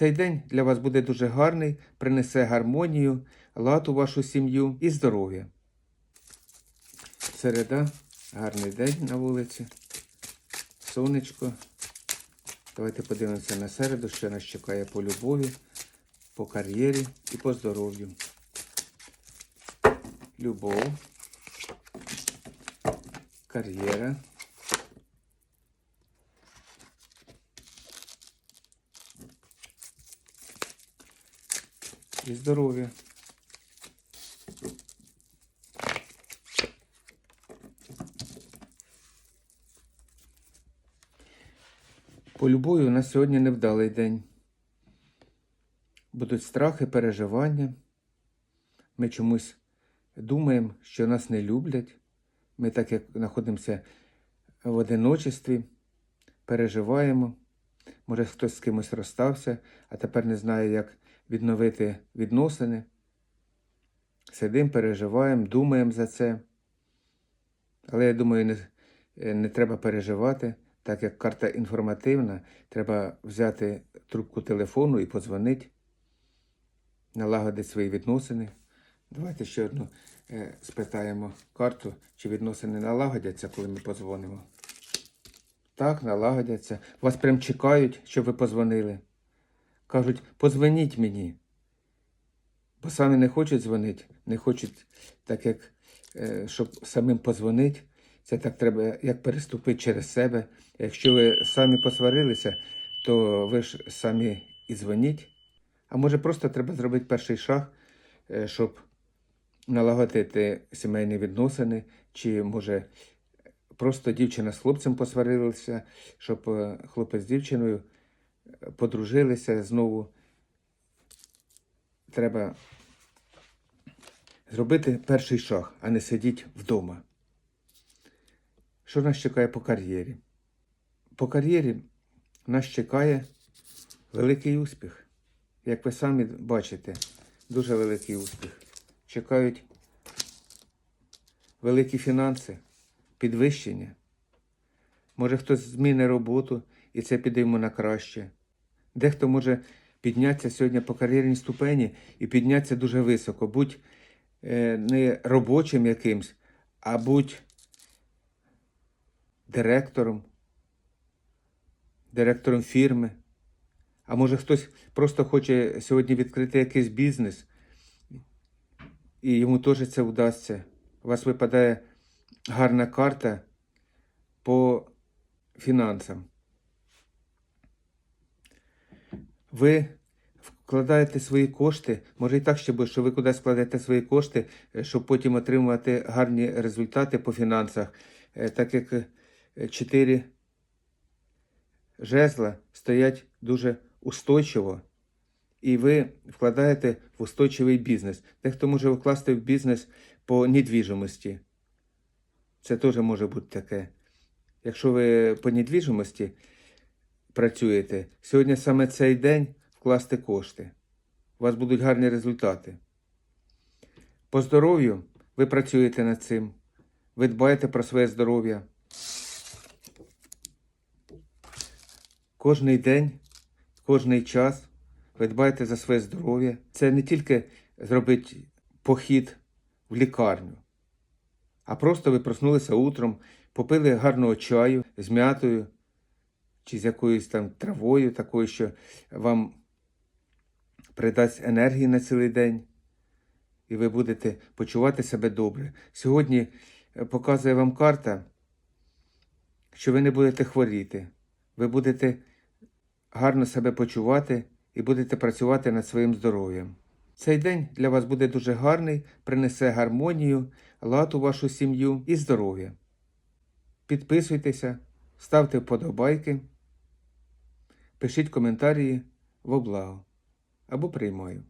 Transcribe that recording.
Цей день для вас буде дуже гарний, принесе гармонію, лад у вашу сім'ю і здоров'я. Середа, гарний день на вулиці. Сонечко. Давайте подивимося на середу, що нас чекає по любові, по кар'єрі і по здоров'ю. Любов. Кар'єра. І здоров'я. По любові у нас сьогодні невдалий день. Будуть страхи, переживання. Ми чомусь думаємо, що нас не люблять. Ми так як знаходимося в одиночестві, переживаємо. Може, хтось з кимось розстався, а тепер не знає, як відновити відносини. Сидимо, переживаємо, думаємо за це. Але я думаю, не, не треба переживати, так як карта інформативна, треба взяти трубку телефону і подзвонити, налагодити свої відносини. Давайте ще одну е, спитаємо карту, чи відносини налагодяться, коли ми подзвонимо. Так, налагодяться. Вас прям чекають, щоб ви позвонили. Кажуть, подзвоніть мені. Бо самі не хочуть дзвонити, не хочуть, так як, е, щоб самим позвонити. Це так треба, як переступити через себе. Якщо ви самі посварилися, то ви ж самі і дзвоніть. А може просто треба зробити перший шаг, е, щоб налагодити сімейні відносини, чи може просто дівчина з хлопцем посварилася, щоб е, хлопець з дівчиною е, подружилися знову. Треба зробити перший шаг, а не сидіти вдома. Що нас чекає по кар'єрі? По кар'єрі нас чекає великий успіх. Як ви самі бачите, дуже великий успіх. Чекають великі фінанси, підвищення. Може хтось зміни роботу і це піде йому на краще. Дехто може піднятися сьогодні по кар'єрній ступені і піднятися дуже високо. Будь е, не робочим якимсь, а будь директором, директором фірми. А може хтось просто хоче сьогодні відкрити якийсь бізнес, і йому теж це вдасться. У вас випадає гарна карта по фінансам. Ви вкладаєте свої кошти, може і так ще буде, що ви кудись складете свої кошти, е, щоб потім отримувати гарні результати по фінансах, Е, так як е, чотири жезла стоять дуже устойчиво, і ви вкладаєте в устойчивий бізнес. Дехто може вкласти в бізнес по недвіжимості. Це теж може бути таке. Якщо ви по недвіжимості працюєте, сьогодні саме цей день вкласти кошти. У вас будуть гарні результати. По здоров'ю ви працюєте над цим. Ви дбаєте про своє здоров'я. Кожний день, кожний час ви дбаєте за своє здоров'я. Це не тільки зробити похід в лікарню, а просто ви проснулися утром, попили гарного чаю з м'ятою чи з якоюсь там травою, такою, що вам придасть енергії на цілий день, і ви будете почувати себе добре. Сьогодні е, показує вам карта, що ви не будете хворіти, ви будете гарно себе почувати і будете працювати над своїм здоров'ям. Цей день для вас буде дуже гарний, принесе гармонію, лад у вашу сім'ю і здоров'я. Підписуйтеся, ставте вподобайки, пишіть коментарі во благо або приймаю.